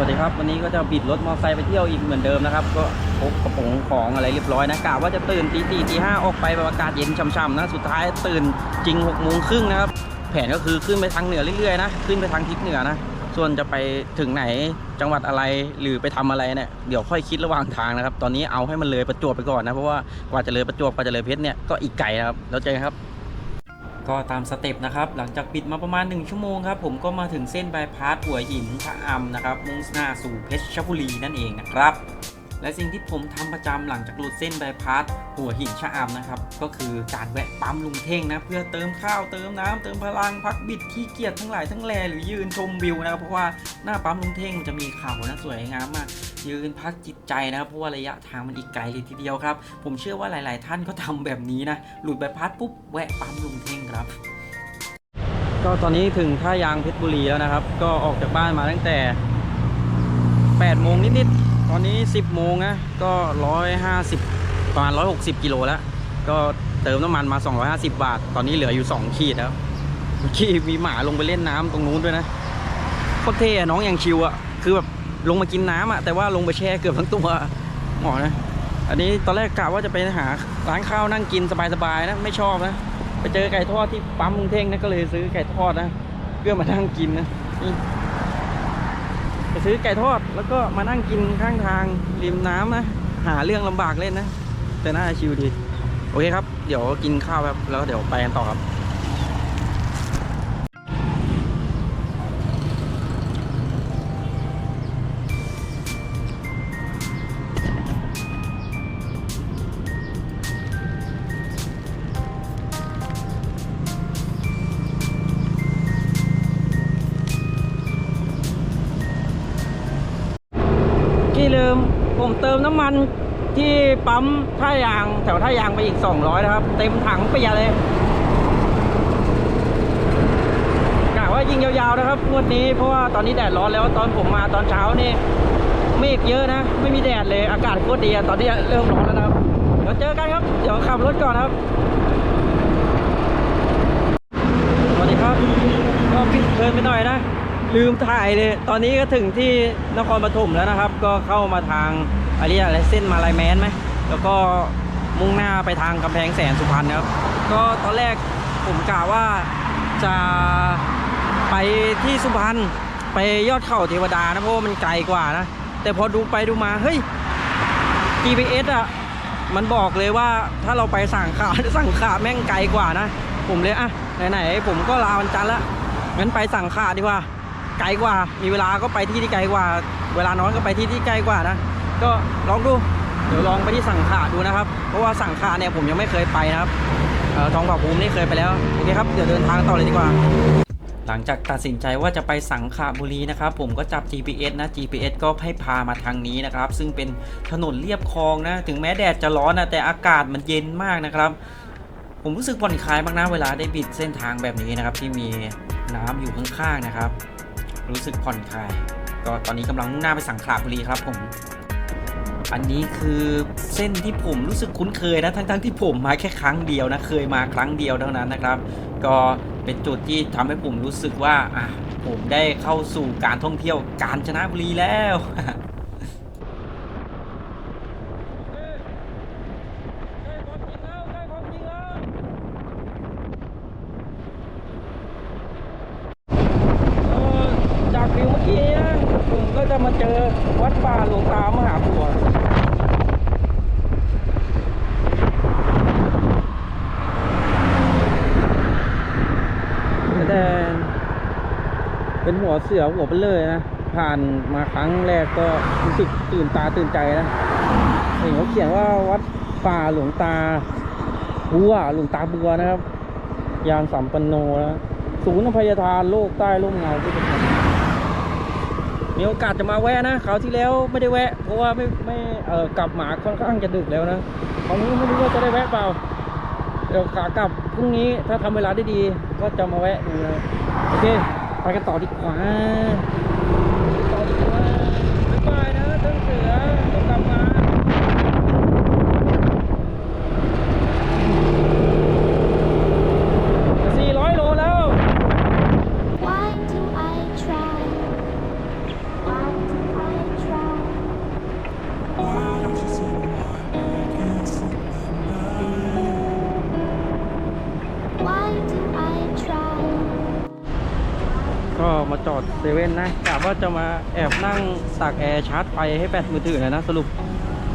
สวัสดีครับวันนี้ก็จะบิดรถมอเตอร์ไซค์ไปเที่ยวอีกเหมือนเดิมนะครับ ก็พกกระโปรงของอะไรเรียบร้อยนะกะว่าจะตื่นตีสี่ตีห้าออกไปแบบอากาศเย็นช่ำๆนะสุดท้ายตื่นจริง6กโมงครึ่งนะครับ แผนก็คือขึ้นไปทางเหนือเรื่อยๆนะขึ้นไปทางทิศเหนือนะส่วนจะไปถึงไหนจังหวัดอะไรหรือไปทำอะไรเนี่ยเดี๋ยวค่อยคิดระหว่างทางนะครับ ตอนนี้เอาให้มันเลยประจวบไปก่อนนะเพราะว่ากว่าจะเลยประจวบกว่าจะเลยเพชรเนี่ยก็อีกไกลนะครับแล้วเจอกันครับ ก็ตามสเต็ปนะครับ หลังจากปิดมาประมาณ 1 ชั่วโมงครับ ผมก็มาถึงเส้นบายพาสหัวหินชะอำนะครับ มุ่งหน้าสู่เพชรชบุรีนั่นเองนะครับ และสิ่งที่ผมทำประจำหลังจากหลุดเส้นบายพาสหัวหินชะอำนะครับ ก็คือการแวะปั๊มลุงเท่งนะ เพื่อเติมข้าวเติมน้ำเติมพลังพักบิดขี้เกียจทั้งหลายทั้งแลหรือยืนชมวิวนะเพราะว่าหน้าปั๊มลุงเท่งมันจะมีเขานะสวยงามมาก ยืนพักจิตใจนะครับเพราะว่าระยะทางมันอีกไกลเลยทีเดียวครับ ผมเชื่อว่าหลาย ๆ ท่านก็ทำแบบนี้นะหลุดใบพัดปุ๊บแวะปั๊มลุงเท่งครับก็ตอนนี้ถึงท่ายางเพชรบุรีแล้วนะครับ ก็ออกจากบ้านมาตั้งแต่8โมงนิดๆ ตอนนี้ 10 โมงนะก็ 150 ประมาณ 160 กิโลแล้ว ก็เติมน้ำมันมา 250 บาท ตอนนี้เหลืออยู่ 2 ขีดแล้วเมื่อกี้มีหมาลงไปเล่นน้ำตรงนู้นด้วยนะโคตรเท่น้องยังชิวอะคือแบบลงมากินน้ำอะแต่ว่าลงไปแช่เกือบทั้งตัวหมอนะ อันนี้ตอนแรกกะว่าจะไปหาร้านข้าวนั่งกินสบายๆนะไม่ชอบนะไปเจอไก่ทอดที่ปั๊มกรุงเท่งนะก็เลยซื้อไก่ทอดนะเพื่อมานั่งกินนะ ซื้อไก่ทอดแล้วก็มานั่งกินข้างทางริมน้ำนะ หาเรื่องลำบากเล่นนะ แต่น่าชิวดี โอเคครับ เดี๋ยวกินข้าวแบบแล้วเดี๋ยวไปกันต่อครับ เติมน้ำมันที่ปั๊มท่ายางแถวท่ายางไปอีก 200 นะครับ เต็มถังเปียเลยกะว่ายิงยาวๆนะครับงวดนี้เพราะว่าตอนนี้แดดร้อนแล้วตอนผมมาตอนเช้านี่เมฆเยอะนะ ไม่มีแดดเลยอากาศโคตรดีตอนนี้เริ่มร้อนแล้วนะครับเดี๋ยวเจอกันครับ เดี๋ยวขับรถก่อนครับสวัสดีครับก็ผิดเพลินไปหน่อยนะ ลืมถ่ายเลย ตอนนี้ก็ถึงที่นครปฐมแล้วนะครับ ก็เข้ามาทาง อะไรอะไรเส้นมาลายแมนไหมแล้วก็มุ่งหน้าไปทางกำแพงแสนสุพรรณครับ ก็ตอนแรกผมกะว่าจะไปที่สุพรรณไปยอดเขาเทวดานะเพราะว่ามันไกลกว่านะ แต่พอดูไปดูมาเฮ้ย GPS อะมันบอกเลยว่าถ้าเราไปสั่งขาสั่งขาแม่งไกลกว่านะ ผมเลยอะไหนๆผมก็ลาวันจันทร์ละงั้นไปสั่งขาดีกว่าไกลกว่า มีเวลาก็ไปที่ที่ไกลกว่า เวลาน้อยก็ไปที่ที่ไกลกว่านะ ก็ลองดูเดี๋ยวลองไปที่สังขาดูนะครับ เพราะว่าสังขาเนี่ยผมยังไม่เคยไปนะครับออทองผาภูมินี่เคยไปแล้วโอเคครับเดี๋ยวเดินทางต่อเลยดีกว่า หลังจากตัดสินใจว่าจะไปสังขบุรีนะครับ ผมก็จับ GPS นะ GPS ก็ให้พามาทางนี้นะครับ ซึ่งเป็นถนนเรียบคลองนะ ถึงแม้แดดจะร้อนนะแต่อากาศมันเย็นมากนะครับ ผมรู้สึกผ่อนคลายมากนะเวลาได้บิดเส้นทางแบบนี้นะครับ ที่มีน้ำอยู่ข้างๆนะครับ รู้สึกผ่อนคลาย ก็ตอนนี้กำลังมุ่งหน้าไปสังขละบุรีครับผม อันนี้คือเส้นที่ผมรู้สึกคุ้นเคยนะทั้งๆที่ผมมาแค่ครั้งเดียวนะเคยมาครั้งเดียวเท่านั้นนะครับ ก็เป็นจุดที่ทำให้ผมรู้สึกว่าอะผมได้เข้าสู่การท่องเที่ยวกาญจนบุรีแล้ว เอ่อจากวิวเมื่อกี้นะผมก็จะมาเจอวัดป่าหลวงตามหาบัวแต่ เสือหัวเปเลยนะ ผ่านมาครั้งแรกก็รู้สึกตื่นตาตื่นใจนะเห็นเขาเขียนว่าวัดป่าหลวงตาบัวหลวงตาบัวนะครับ ยานสัมปันโนนะศูนย์อภัยทานโลกใต้ร่มเงาพุทธคุณมีโอกาสจะมาแวะนะคราที่แล้วไม่ได้แวะ เพราะว่าไม่ไม่เออกลับหมาค่อนข้างจะดึกแล้วนะคราวนี้ไม่รู้ว่าจะได้แวะเปล่าเดี๋ยวขากลับพรุ่งนี้ถ้าทำเวลาได้ดีก็จะมาแวะดูนะโอเค กันต่อดีกว่าต่อดีกว่าบ๊ายบายนะ มาจอดเซเว่นนะกะว่าจะมาแอบนั่งตากแอร์ชาร์จไฟให้แบตมือถือหนะนะสรุป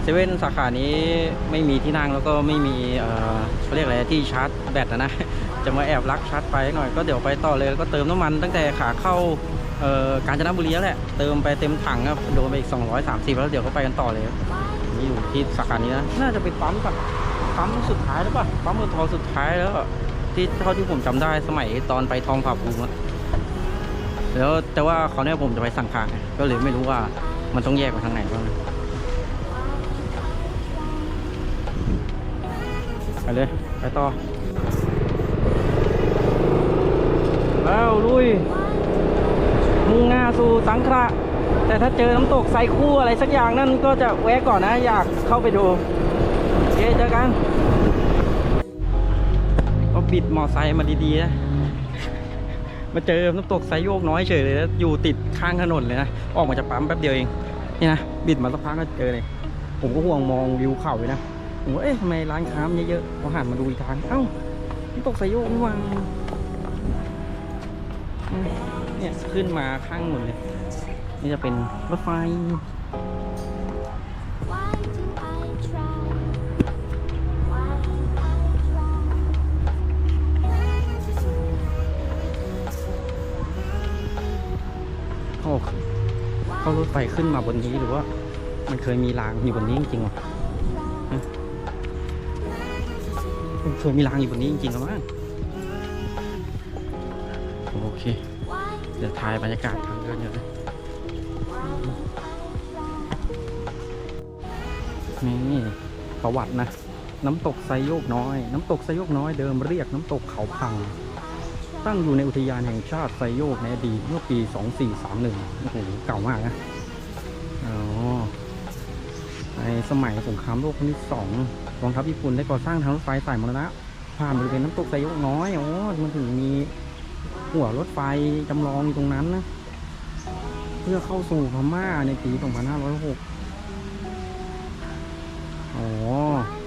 เซเว่นสาขานี้ไม่มีที่นั่งแล้วก็ไม่มีเอ่อเขาเรียกอะไรที่ชาร์จแบตนะนะ จะมาแอบลักชาร์จไฟหน่อยก็เดี๋ยวไปต่อเลยแล้วก็เติมน้ำมันตั้งแต่ขาเข้าเอ่อกาญจนบุรีแล้วแหละ เติมไปเต็มถังครับโดนไปอีก 230 แล้วเดี๋ยวก็ไปกันต่อเลยนี่อยู่ที่สาขานี้นะน่าจะเป็นปั๊มแบบปั๊มสุดท้ายแล้วป่ะปั๊มมือทองสุดท้ายแล้วที่เท่าที่ผมจำได้สมัยตอนไปทองผาภูมิอะ แล้วแต่ว่าเขาวเนี่ยผมจะไปสั่งคางก็เลยไม่รู้ว่ามันต้องแยกไปทางไหนบ้างไปเลย ไปต่อ แล้วลุย มุ่งหน้าสู่สังขละแต่ถ้าเจอน้ำตกไซคู่อะไรสักอย่างนั่นก็จะแวะก่อนนะ อยากเข้าไปดูโอเคเจอกันก็บิดมอไซค์มาดีๆนะ มาเจอน้ำตกไซโยกน้อยเฉยเลยนะอยู่ติดข้างถนนเลยนะ ออกมาจากปั๊มแป๊บเดียวเอง นี่นะ บิดมาสักพักก็เจอเลย ผมก็ห่วงมองวิวเขาเลยนะ ผมว่าเอ๊ะทำไมร้านค้ามันเยอะๆพอหันมาดูอีกทาง เอ้าน้ำตกไซโยกนี่หว่าอืมเนี่ยขึ้นมาข้างหมดเลย นี่จะเป็นรถไฟ ไฟขึ้นมาบนนี้หรือว่า มันเคยมีรางอยู่บนนี้จริงๆวะมันเคยมีรางอยู่บนนี้จริงๆหรือมั้งโอเค เดี๋ยวถ่ายบรรยากาศทางเดินอยู่นะนี่ประวัตินะ น้ำตกไซโยกน้อย น้ำตกไซโยกน้อยเดิมเรียกน้ำตกเขาพัง ตั้งอยู่ในอุทยานแห่งชาติไซโยกในอดีตเมื่อปี 2431โอ้โหเก่ามากนะ อ๋อในสมัยสงครามโลกครั้งที่สองกองทัพญี่ปุ่นได้ก่อสร้างทางรถไฟสายมรณะผ่านบริเวณน้ำตกไซโยกน้อยอ๋อมันถึงมีหัวรถไฟจำลองอยู่ตรงนั้นนะ เพื่อเข้าสู่พม่าในปี 2506 อ๋อ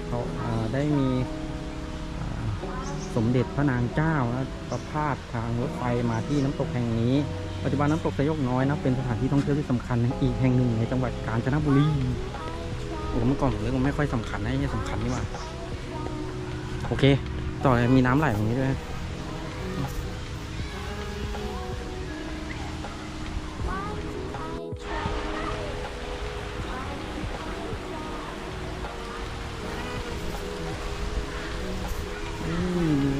เขาอ่าได้มีสมเด็จพระนางเจ้าและประพาสทางรถไฟมาที่น้ำตกแห่งนี้ ปัจจุบันน้ำตกไซโยกน้อยนะเป็นสถานที่ท่องเที่ยวที่สำคัญอีกแห่งหนึ่งในจังหวัดกาญจนบุรีโอ้เมื่อก่อนผมเรียกว่าไม่ค่อยสำคัญนะนี่สำคัญนี่ว่าโอเค ต่อเลยมีน้ำไหลตรงนี้ด้วย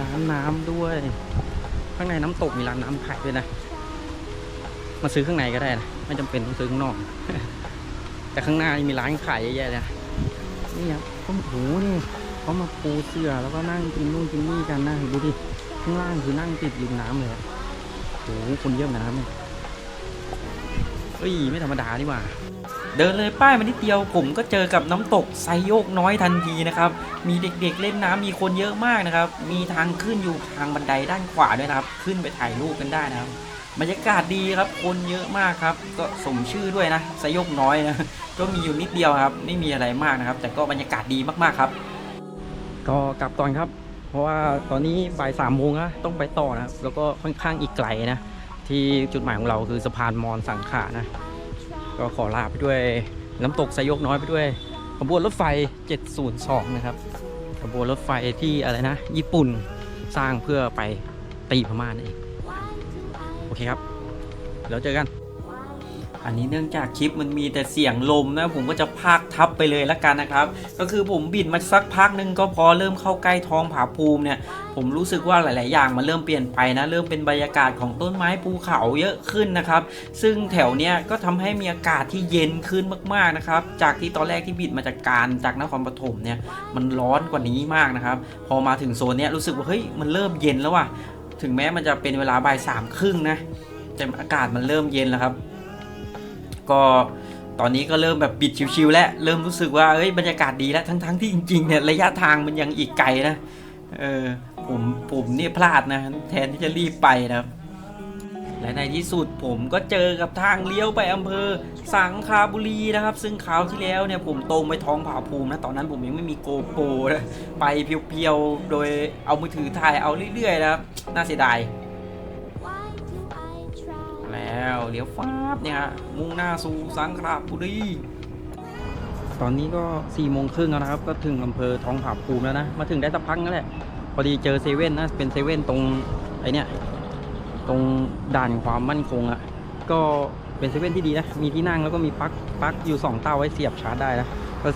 ร้านน้ำด้วย ข้างในน้ำตกมีร้านน้ำขายด้วยนะ มาซื้อข้างในก็ได้นะไม่จำเป็นต้องซื้อข้างนอก แต่ข้างหน้ามีร้านขายเยอะแยะเลยนี่ครับก็โอ้โหนี่เขามาปูเสื่อแล้วก็นั่งกินนู่นกินนี่กันนะดูดิข้างล่างคือนั่งติดริมน้ำเลยโอ้โหคนเยอะนกันนะครับเนี่ยเฮ้ยไม่ธรรมดานี่ว่าเดินเลยป้ายมานิดเดียวผมก็เจอกับน้ำตกไซโยกน้อยทันทีนะครับ มีเด็กๆเล่นน้ำมีคนเยอะมากนะครับ มีทางขึ้นอยู่ทางบันไดด้านขวาด้วยนะครับ ขึ้นไปถ่ายรูปกันได้นะครับ บรรยากาศดีครับคนเยอะมากครับ ก็สมชื่อด้วยนะไซโยกน้อยนะก็มีอยู่นิดเดียวครับ ไม่มีอะไรมากนะครับ แต่ก็บรรยากาศดีมากๆครับ ก็กลับก่อนครับ เพราะว่าตอนนี้บ่ายสามโมงนะต้องไปต่อนะครับ แล้วก็ค่อนข้างอีกไกลนะที่จุดหมายของเราคือสะพานมอนสังขานะ ก็ขอลาไปด้วยน้ำตกไซโยกน้อยไปด้วยขบวนรถไฟ 702 นะครับขบวนรถไฟที่อะไรนะ ญี่ปุ่นสร้างเพื่อไปตีพม่านั่นเอง เคครับแล้วเจอกัน อันนี้เนื่องจากคลิปมันมีแต่เสียงลมนะ ผมก็จะพากทับไปเลยละกันนะครับ ก็คือผมบิดมาสักพักหนึงก็พอเริ่มเข้าใกล้ท้องผาภูมิเนี่ยผมรู้สึกว่าหลาย ๆ อย่างมันเริ่มเปลี่ยนไปนะ เริ่มเป็นบรรยากาศของต้นไม้ภูเขาเยอะขึ้นนะครับ ซึ่งแถวเนี้ยก็ทำให้มีอากาศที่เย็นขึ้นมาก ๆ นะครับ จากที่ตอนแรกที่บิดมาจากการจากนครปฐมเนี่ยมันร้อนกว่านี้มากนะครับ พอมาถึงโซนเนี้ยรู้สึกว่าเฮ้ยมันเริ่มเย็นแล้วว่ะ ถึงแม้มันจะเป็นเวลาบ่ายสามครึ่งนะแต่อากาศมันเริ่มเย็นแล้วครับ ก็ตอนนี้ก็เริ่มแบบปิดชิวๆแล้วเริ่มรู้สึกว่าเอ้ยบรรยากาศดีแล้วทั้งๆที่จริงๆเนี่ยระยะทางมันยังอีกไกลนะเออผมผมเนี่ยพลาดนะแทนที่จะรีบไปนะครับ และในที่สุดผมก็เจอกับทางเลี้ยวไปอำเภอ สังขาบุรีนะครับ ซึ่งคราวที่แล้วเนี่ยผมตรงไปท้องผาภูมินะตอนนั้นผมยังไม่มีโกโปรนะไปเพียวๆ โดยเอามือถือถ่ายเอาเรื่อยๆนะครับ น่าเสียดาย แล้วเลี้ยวฟ้าบเนี่ยฮะมุ่งหน้าสู่สังขละบุรีตอนนี้ก็4ี่โมงครึ่งแล้วนะครับ ก็ถึงอำเภอท้องผาภูมิแล้วนะ มาถึงได้สักพักนั่นแหละ พอดีเจอเซเว่นนะ เป็นเซเว่นตรงไอเนี้ย ตรงด่านความมั่นคงอะ่ะ ก็เป็นเซเว่นที่ดีนะ มีที่นั่งแล้วก็มีปลั๊กปลั๊กอยู่ 2 เต้าไว้เสียบชาร์จได้นะก็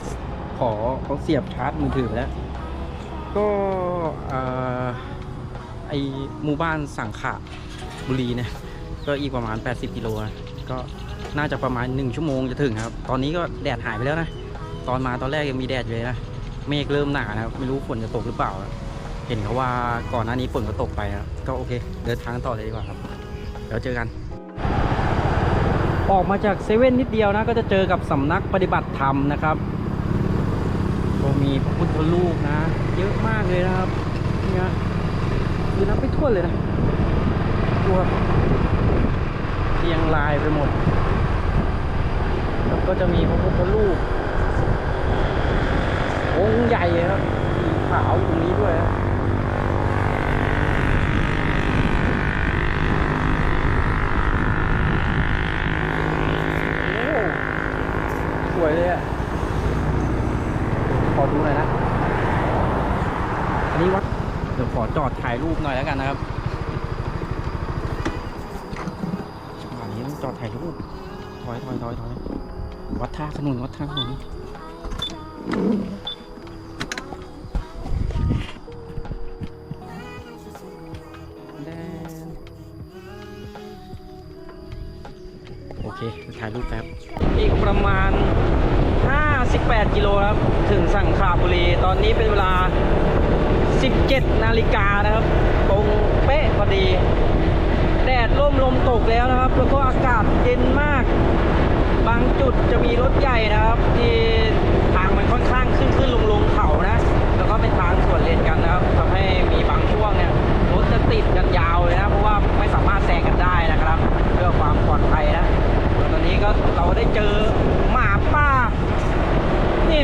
ขอเขาเสียบชาร์จมือถือแล้ว ก็ไอหมู่บ้านสังขะบุรีนี่ยก็อีกประมาณ 80กิโลนะก็น่าจะประมาณ 1 ชั่วโมงจะถึงครับ ตอนนี้ก็แดดหายไปแล้วนะ ตอนมาตอนแรกยังมีแดดอยู่เลยนะ เมฆเริ่มหนานะครับ ไม่รู้ฝนจะตกหรือเปล่านะ เห็นเขาว่าก่อนหน้านี้ฝนก็ตกไปครับก็โอเค เดินทางต่อเลยดีกว่าครับเดี๋ยวเจอกัน ออกมาจากเซเว่นนิดเดียวนะ ก็จะเจอกับสำนักปฏิบัติธรรมนะครับก็มีพระพุทธรูปนะ เยอะมากเลยนะครับเนี่ยคือนับไม่ถ้วเลยนะตัวเรียงรายไปหมดแล้วก็จะมีพระพุทธรูปองค์ใหญ่เลยครับสีขาวอยู่ตรงนี้ด้วยครับโอ้ส วยเลยอะขอดูหน่อยนะ อันนี้วัดเดี๋ยวขอจอดถ่ายรูปหน่อยแล้วกันนะครับอันนี้ต้องจอดถ่ายรูป ถอยถอยถอยถอยวัดท่าขนุนวัดท่าขนุนแดนโอเค ถ่ายรูปแป๊บ อีกประมาณ 58 กิโลครับ ถึงสังขละบุรี ตอ นี้เป็นเวลา 17 นาฬิกานะครับ ตรงเป๊ะพอดี แดดร่มลมตกแล้วนะครับ แล้วก็อากาศเย็นมาก บางจุดจะมีรถใหญ่นะครับ ที่ทางมันค่อนข้างขึ้นขึ้นลงลงเขานะ แล้วก็เป็นทางสวนเลนกันนะครับทำให้มีบางช่วงเนี่ยรถจะติดกันยาวเลยนะ เพราะว่าไม่สามารถแซงกันได้นะครับ เพื่อความปลอดภัยนะตอนนี้ก็เราได้เจอหมาป่านี่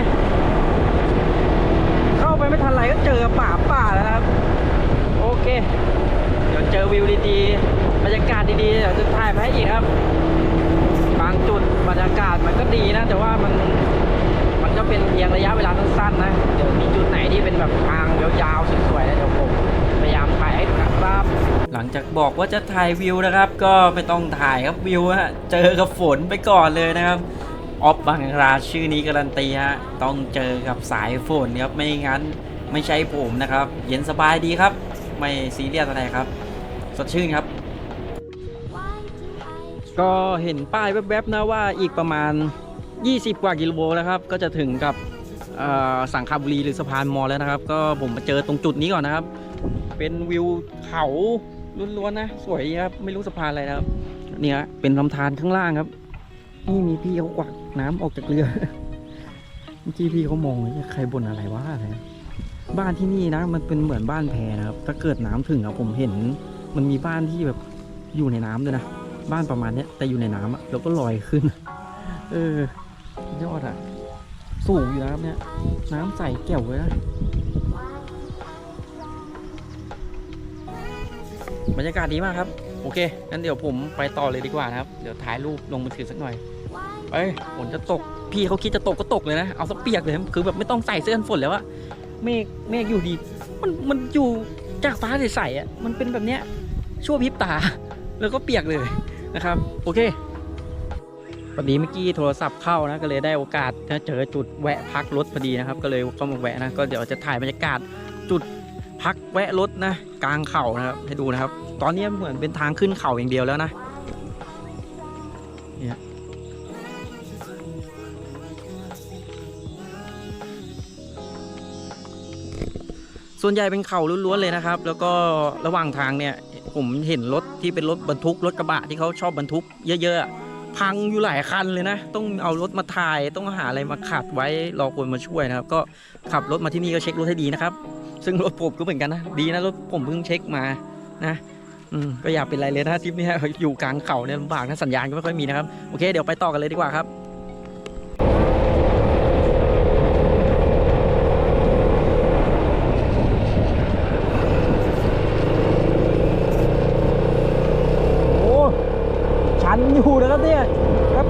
ทันไรก็เจอป่าป่าแล้วนะครับ โอเค เดี๋ยวเจอวิวดีๆ บรรยากาศดีๆ เดี๋ยวจะถ่ายไปให้อีกครับ บางจุดบรรยากาศมันก็ดีนะ แต่ว่ามันมันก็เป็นเพียงระยะเวลาสั้นๆนะ เดี๋ยวมีจุดไหนที่เป็นแบบทางยาวๆสวยๆนะเดี๋ยวผมพยายามถ่ายให้ดูนะครับ หลังจากบอกว่าจะถ่ายวิวนะครับ ก็ไม่ต้องถ่ายครับวิวฮะ เจอกับฝนไปก่อนเลยนะครับออฟบางราชื่อนี้การันตีฮะ ต้องเจอกับสายฝนครับ ไม่งั้น ไม่ใช่ผมนะครับ เย็นสบายดีครับ ไม่ซีเรียสอะไรครับ สดชื่นครับ ก็เห็นป้ายแวบๆนะว่าอีกประมาณ 20 กว่ากิโลนะครับ ก็จะถึงกับสังขบุรีหรือสะพานมอแล้วนะครับ ก็ผมมาเจอตรงจุดนี้ก่อนนะครับ เป็นวิวเขาล้วนๆนะสวยครับไม่รู้สะพานอะไรนะครับเนี่ยเป็นลำธารข้างล่างครับ นี่มีพี่เขากวักน้ำออกจากเรือเมื่อกี้พี่เขามองใครบ่นอะไรวะอะไร บ้านที่นี่นะ มันเป็นเหมือนบ้านแพนะครับ ถ้าเกิดน้ำถึงอะผมเห็น มันมีบ้านที่แบบอยู่ในน้ำด้วยนะ บ้านประมาณเนี้ยแต่อยู่ในน้ำอะแล้วก็ลอยขึ้น เออยอดอะสูงอยู่นะครับเนี่ย น้ำใสแก้วเลยนะบรรยากาศดีมากครับ โอเคงั้นเดี๋ยวผมไปต่อเลยดีกว่านะครับ เดี๋ยวถ่ายรูปลงมือถือสักหน่อย Why เอ้ยฝนจะตกพี่เขาคิดจะตกก็ตกเลยนะ เอาสักเปียกเลย คือแบบไม่ต้องใส่เสื้อกันฝนแล้วอะ เมฆเมฆอยู่ดี มันมันอยู่จากฟ้าใสๆอะมันเป็นแบบเนี้ยชั่วพริบตา แล้วก็เปียกเลยนะครับ โอเคพอดีเมื่อกี้โทรศัพท์เข้านะก็เลยได้โอกาสนะเจอจุดแวะพักรถพอดีนะครับ ก็เลยเข้ามาแวะนะก็เดี๋ยวจะถ่ายบรรยากาศจุดพักแวะรถนะกลางเขานะครับให้ดูนะครับ ตอนนี้เหมือนเป็นทางขึ้นเขาอย่างเดียวแล้วนะ ส่วนใหญ่เป็นเขาล้วนๆเลยนะครับ แล้วก็ระหว่างทางเนี่ยผมเห็นรถที่เป็นรถบรรทุกรถกระบะที่เขาชอบบรรทุก เยอะๆ พังอยู่หลายคันเลยนะ ต้องเอารถมาถ่ายต้องหาอะไรมาขัดไว้รอคนมาช่วยนะครับ ก็ขับรถมาที่นี่ก็เช็ครถให้ดีนะครับ ซึ่งรถผมก็เหมือนกันนะดีนะรถผมเพิ่งเช็คมานะอืมก็อย่าเป็นไรเลยนะทริปนี้อยู่กลางเขาเนี่ยลำบากนะสัญญาณก็ไม่ค่อยมีนะครับโอเคเดี๋ยวไปต่อกันเลยดีกว่าครับ โอ้ชัน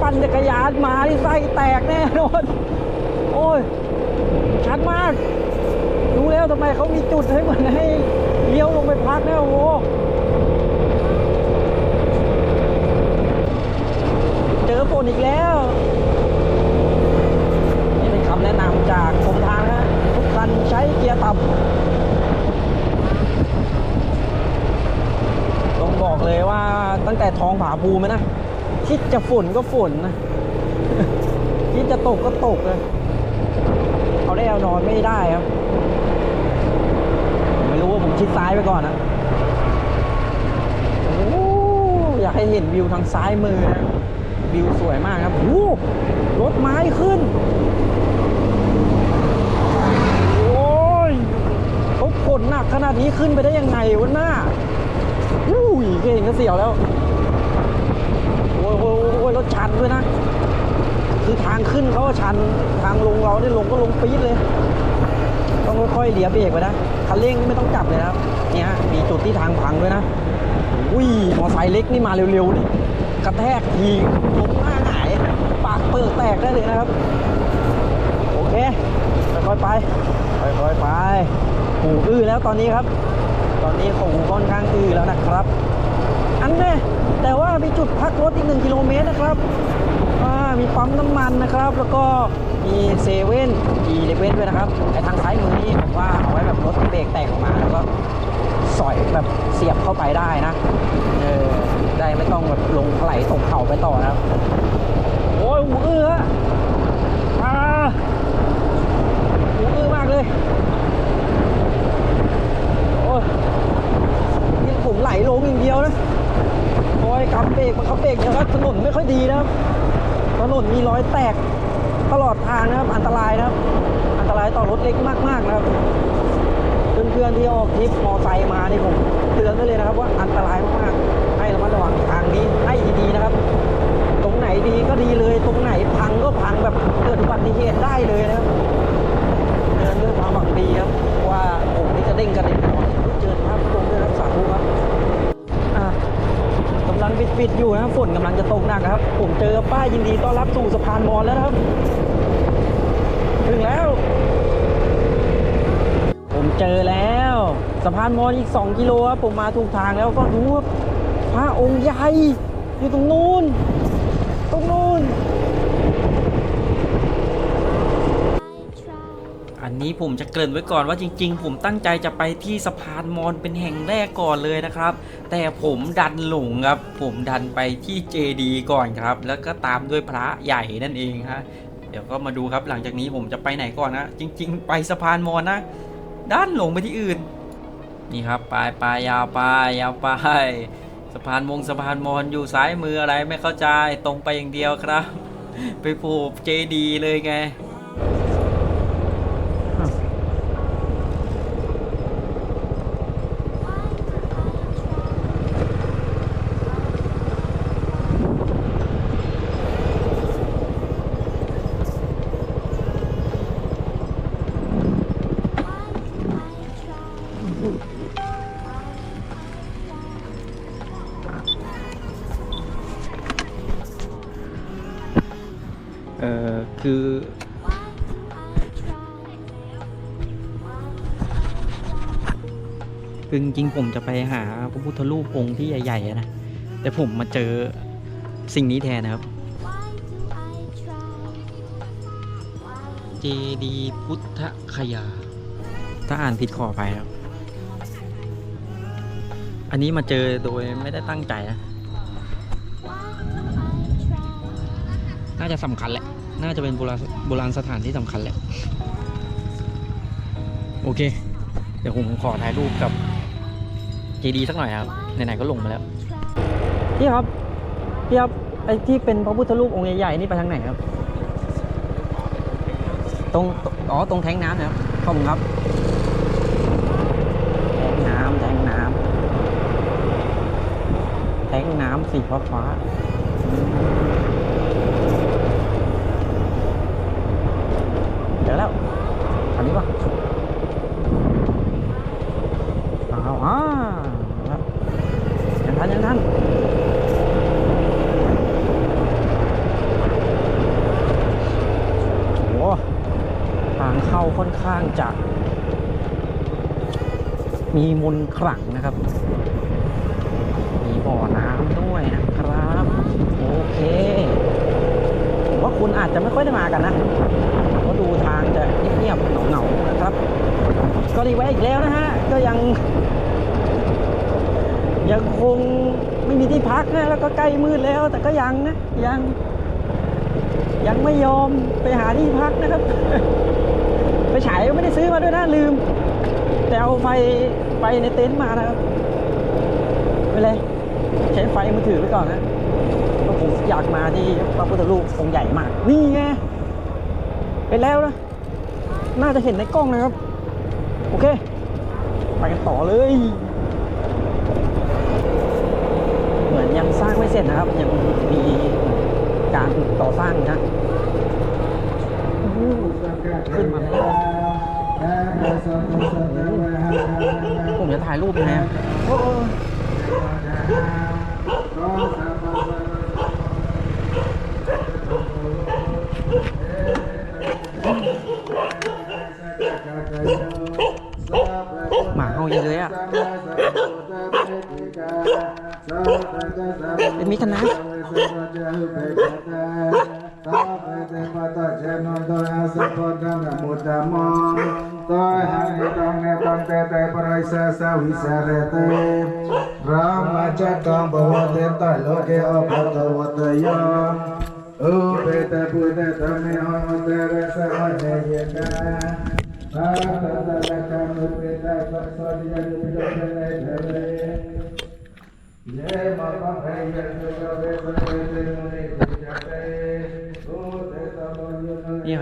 ปั่นจักรยานมาที่ไส้แตกแน่นอน โอ้ ยชัดมาก รู้แล้วทำไมเขามีจุดให้เหมือนให้เลี้ยวลงไปพักนี่โอ้โหเจอฝนอีกแล้ว นี่เป็นคำแนะนำจากกรมทางนะฮะทุกคันใช้เกียร์ต่ำต้องบอกเลยว่าตั้งแต่ท้องผาภูมินะ คิดจะฝนก็ฝนนะ คิดจะตกก็ตกเลย เอานอนไม่ได้ครับไม่รู้ว่าผมชิดซ้ายไปก่อนนะโอ้อยากให้เห็นวิวทางซ้ายมือนะวิวสวยมากครับโอ้รถไม้ขึ้นโอ้ยเขาขนหนักขนาดนี้ขึ้นไปได้ยังไงวะหน้าอุ้ยเก่งก็เสียวแล้ว โอ้ยโอ้ยโอ้ยโอ้ยรถชันด้วยนะ คือทางขึ้นเขาก็ ชันทางลงเราได้ลงก็ลงปี๊ดเลย ต้องค่อยๆเหลียเบรกไปนะคันเร่งไม่ต้องจับเลยนะเนี่ยมีจุดที่ทางพังด้วยนะอุ้ยมอไซค์เล็กนี่มาเร็วๆนี่กระแทกทีล้มหน้าหายปากเปิดแตกได้เลยนะครับ โอเคค่อยๆไปค่อยๆไปหูอื้อแล้วตอนนี้ครับ ตอนนี้หูค่อนข้างอื้อแล้วนะครับ อันแน่แต่ว่ามีจุดพักรถอีกหนึ่งกิโลเมตรนะครับ มีปั๊มน้ำมันนะครับ แล้วก็มีเซเว่นอีเลเว่นด้วยนะครับไอทางซ้ายมือนี่ผมว่าเอาไว้แบบรถเบรกแตกออกมาแล้วก็สอยแบบเสียบเข้าไปได้นะเออได้ไม่ต้องแบบลงถลตกเขาไปต่อนะครับโอ้ยหูอื้อฮะอ่าหูอื้อมากเลยโอ้ยนี่ผมไหลลงอย่างเดียวนะคอยกำเบรกมันเขาเบรกเยครับถนนไม่ค่อยดีนะครับ นนมีรอยแตกตลอดทางนะครับ อันตรายนะครับ อันตรายต่อรถเล็กมากๆนะครับเพื่อนๆที่ออกทริปมอไซค์มานี่ผมเตือนไว้เลยนะครับว่าอันตรายมากๆให้ระมัดระวังทางนี้ให้ดีๆนะครับ ตรงไหนดีก็ดีเลย ตรงไหนพังก็พังแบบเกิดอุบัติเหตุได้เลยนะครับเดินด้วยความหวังดีครับว่าผมนี่จะเด้งกระเด็นก่อนเจอพระพุทธองด้วยครับสาธุครับากำลังปิดๆอยู่นะฝนกำลังจะตกหนักครับ ผมเจอป้ายยินดีต้อนรับสู่สะพานมอญแล้วนะครับ ถึงแล้ว ผมเจอแล้วสะพานมอญอีก 2 กิโลครับผมมาถูกทางแล้วก็ดูครับพระองค์ใหญ่อยู่ตรงนู้นตรงนู้น นี้ผมจะเกริ่นไว้ก่อนว่าจริง ๆ ผมตั้งใจจะไปที่สะพานมอญเป็นแห่งแรกก่อนเลยนะครับ แต่ผมดันหลงครับ ผมดันไปที่เจดีก่อนครับ แล้วก็ตามด้วยพระใหญ่นั่นเองฮะเดี๋ยวก็มาดูครับหลังจากนี้ผมจะไปไหนก่อนนะ จริง ๆ ไปสะพานมอญนะด้านหลงไปที่อื่น นี่ครับไปไปยาวไปยาวไปสะพานมงสะพานมอญอยู่ซ้ายมืออะไรไม่เข้าใจตรงไปอย่างเดียวครับ ไปผล่เจดีเลยไง ออคือคือจริงๆผมจะไปหาพระพุทธรูปองค์ที่ใหญ่ๆนะ แต่ผมมาเจอสิ่งนี้แทนนะครับ เจดีพุทธคยา ถ้าอ่านผิดขอไปครับ อันนี้มาเจอโดยไม่ได้ตั้งใจนะ น่าจะสำคัญแหละ น่าจะเป็นโบราณโบราณสถานที่สำคัญแหละ โอเค เดี๋ยวผมขอถ่ายรูปกับเจดีสักหน่อยครับ ไหนๆก็ลงมาแล้ว พี่ครับ พี่ครับ ไอ้ที่เป็นพระพุทธรูปองค์ใหญ่ๆนี่ไปทางไหนครับ ตรง อ๋อ ตรงแทงน้ำนะครับ ขอบคุณครับ แทงน้ำแทงน้ำแทงน้ำสีฟ้าฟ้า เดี๋ยวแล้วอันนี้ปะเอาอ่ายังทันยังทันโหทางเข้าค่อนข้างจะมีมนขลังนะครับ มีบ่อน้ำด้วยนะครับ โอเคว่าคุณอาจจะไม่ค่อยได้มากันนะ กนะแล้วก็ใกล้มืดแล้ว แต่ก็ยังนะยัง ยังไม่ยอมไปหาที่พักนะครับ ไปฉายก็ไม่ได้ซื้อมาด้วยนะลืม แต่เอาไฟไฟในเต็นท์มานะครับไม่เลยใช้ไฟมือถือไปก่อนนะเพราะผมอยากมาที่พระพุทธรูปองค์ใหญ่มาก นี่ไงไปแล้วนะน่าจะเห็นในกล้องนะครับ โอเค ไปกันต่อเลย เหมือนยัง สร้างไม่เสร็จนะครับยังมีการก่อสร้างอยู่นะโอ้โหขึ้นมาแล้วผมจะถ่ายรูปยังไง หมาเห่าเยอะเลยอะเป็นมิตรนะอุเปตปุตตะธรรมะหันตระสะหันเยกะอาตตะละกะมุเปตะสัสสะดิยะดุปิโดเนเทเรเยมะปะเพยะตุเวสะเวเตมุนิติจัตเตโอเตะโมยุโนนี่ครั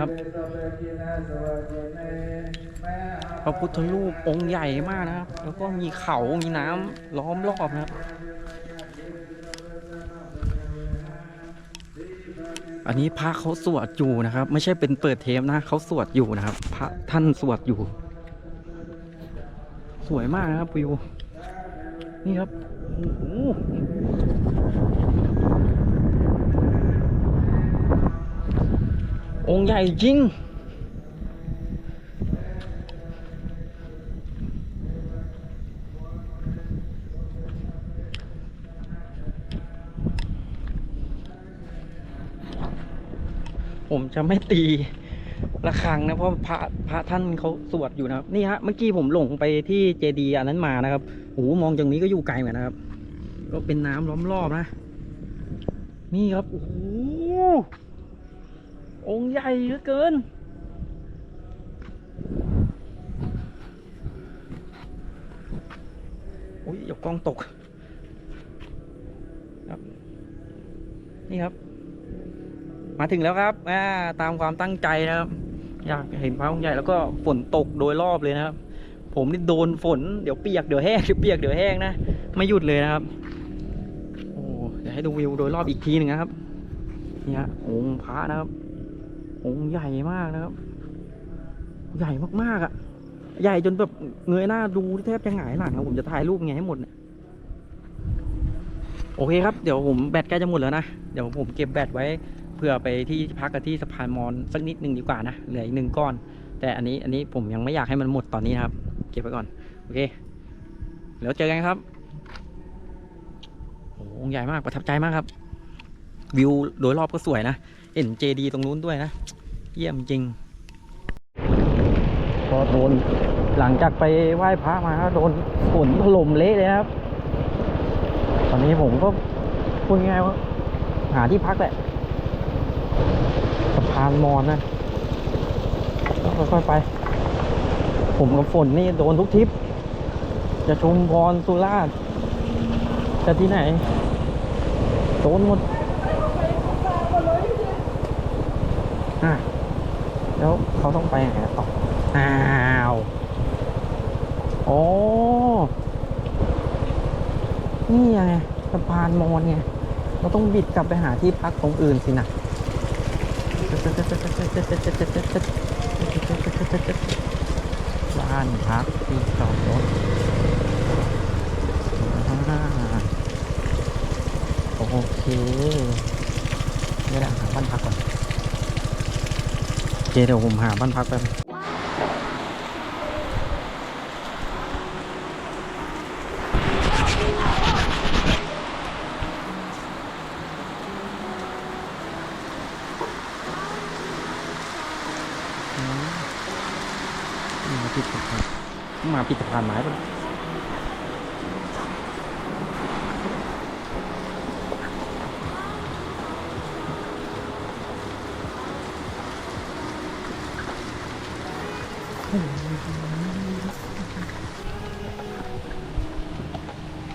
บเตตะเปกินะสวะเจเนแมหะพระพุทธรูปองค์ใหญ่มากนะครับ แล้วก็มีเขา มีน้ำล้อมรอบนะครับ อันนี้พระเขาสวดอยู่นะครับ ไม่ใช่เป็นเปิดเทปนะเขาสวดอยู่นะครับ พระท่านสวดอยู่ สวยมากนะครับวิวนี่ครับโอ้โหองค์ใหญ่จริง ผม จะไม่ตีระฆังนะเพราะพระพระท่านเขาสวดอยู่นะครับนี่ฮะเมื่อกี้ผมหลงไปที่เจดีย์อันนั้นมานะครับโอ้โหมองจากนี้ก็อยู่ไกลเหมือนนะครับก็เป็นน้ำล้อมรอบนะ นี่ครับโอ้โหองค์ใหญ่เหลือเกินอุ้ยเดี๋ยวกล้องตกครับนี่ครับ มาถึงแล้วครับอ่าตามความตั้งใจนะครับ อยากเห็นพระองค์ใหญ่แล้วก็ฝนตกโดยรอบเลยนะครับ ผมนี่โดนฝนเดี๋ยวเปียกเดี๋ยวแห้งเดี๋ยวเปียกเดี๋ยวแห้งนะไม่หยุดเลยนะครับโอ้เดี๋ยวให้ดูวิวโดยรอบอีกทีหนึ่งนะครับเนี่ยองค์พระนะครับ องค์ใหญ่มากนะครับ ใหญ่มากๆอะ ใหญ่จนแบบเงยหน้าดูแทบจะหงายหลังแล้วผมจะถ่ายรูปไงให้หมดโอเคครับ เดี๋ยวผมแบตใกล้จะหมดแล้วนะ เดี๋ยวผมเก็บแบตไว้ เพื่อไปที่พักกับที่สะพานมอญสักนิดหนึ่งดีกว่านะเหลืออีกหนึ่งก้อน แต่อันนี้อันนี้ผมยังไม่อยากให้มันหมดตอนนี้นะครับ เก็บไว้ก่อน โอเคเดี๋ยวเจอกันครับโอ้โหองค์ใหญ่มากประทับใจมากครับ วิวโดยรอบก็สวยนะเห็นเจดีตรงนู้นด้วยนะ เยี่ยมจริงพอโดนหลังจากไปไหว้พระมาโดนฝนถล่มเละเลยครับ ตอนนี้ผมก็พูดง่ายว่าหาที่พักแหละ พานมอนนะค่อยๆไป ผมกับฝนนี่โดนทุกทริป จะชุมพรสุราษฎร์จะที่ไหน โดนหมดอะแล้วเขาต้องไปไหนต่ออ้าวโอ้นี่ไงสะพานมอนไงเราต้องบิดกลับไปหาที่พักตรงอื่นสินะ บ้านพักที่จอดรถอ่าโอเคเดี๋ยวหาบ้านพักก่อนโอเคเดี๋ยวผมหาบ้านพักแป๊บ Wow. มาผิดสะพานมา ผิดสะพานไม้ปะ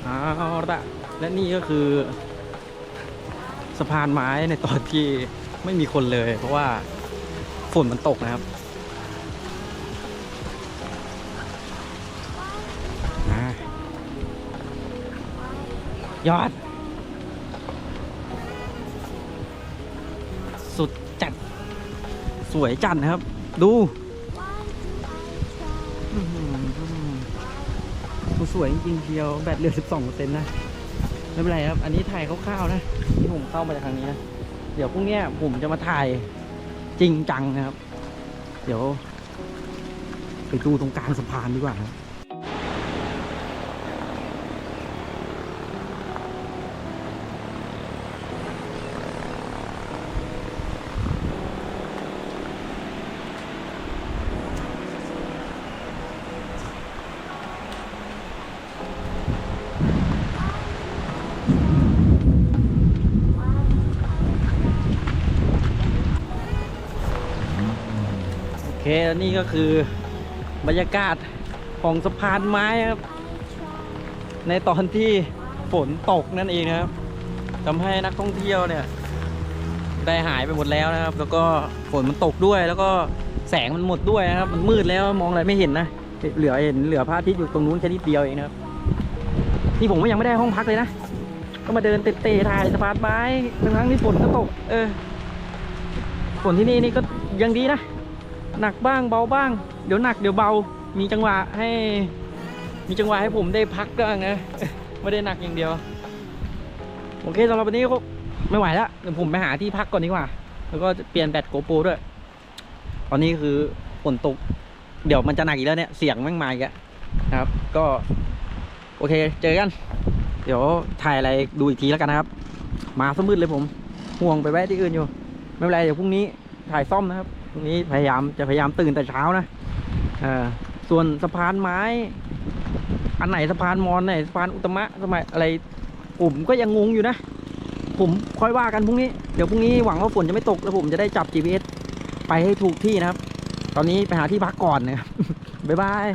เอาละและนี่ก็คือ สะพานไม้ในตอนที่ไม่มีคนเลย เพราะว่าฝนมันตกนะครับ ยอด สุดจัด สวยจัดนะครับ ดูดูสวยจริงๆเชียว แบตเหลือ 12%นนะ ไม่เป็นไรครับ อันนี้ถ่ายคร่าวๆนะ ที่ผมเข้ามาจากทางนี้นะ เดี๋ยวพรุ่งนี้ผมจะมาถ่ายจริงจังนะครับ เดี๋ยว ไปดูตรงกลางสะพานดีกว่าครับ เคแล้วนี่ก็คือบรรยากาศของสะพานไม้ครับ ในตอนที่ฝนตกนั่นเองนะครับทำให้นักท่องเที่ยวเนี่ย ได้หายไปหมดแล้วนะครับ แล้วก็ฝนมันตกด้วยแล้วก็แสงมันหมดด้วยนะครับ มันมืดแล้วมองอะไรไม่เห็นนะ เหลือเห็นเหลือพระอาทิตย์อยู่ตรงนู้นแค่นิดเดียวเองนะครับนี่ผมก็ยังไม่ได้ห้องพักเลยนะ ก็มาเดินเตะๆถ่ายสะพานไม้ทั้งๆที่ฝนก็ตก เออฝนที่นี่นี่ก็ยังดีนะ หนักบ้างเบาบ้าง เดี๋ยวหนักเดี๋ยวเบา มีจังหวะให้ มีจังหวะให้ผมได้พักบ้างนะ ไม่ได้หนักอย่างเดียว โอเคสำหรับวันนี้ก็ไม่ไหวแล้วเดี๋ยวผมไปหาที่พักก่อนดีกว่า แล้วก็เปลี่ยนแบตโกโปรด้วย ตอนนี้คือฝนตก เดี๋ยวมันจะหนักอีกแล้วเนี่ย เสียงแม่งมาอีกแล้วนะครับ ก็ โอเค เจอกัน เดี๋ยวถ่ายอะไรดูอีกทีแล้วกันนะครับ มาสมืดเลยผม ห่วงไปแวะที่อื่นอยู่ ไม่เป็นไรเดี๋ยวพรุ่งนี้ถ่ายซ่อมนะครับ พรุ่งนี้พยายามจะพยายามตื่นแต่เช้านะเออส่วนสะพานไม้ อันไหนสะพานมอนไหนสะพานอุตมะสมัยอะไรผมก็ยังงงอยู่นะ ผมค่อยว่ากันพรุ่งนี้เดี๋ยวพรุ่งนี้หวังว่าฝนจะไม่ตกแล้วผมจะได้จับ GPS ไปให้ถูกที่นะครับ ตอนนี้ไปหาที่พักก่อนนะครับบ๊ายบาย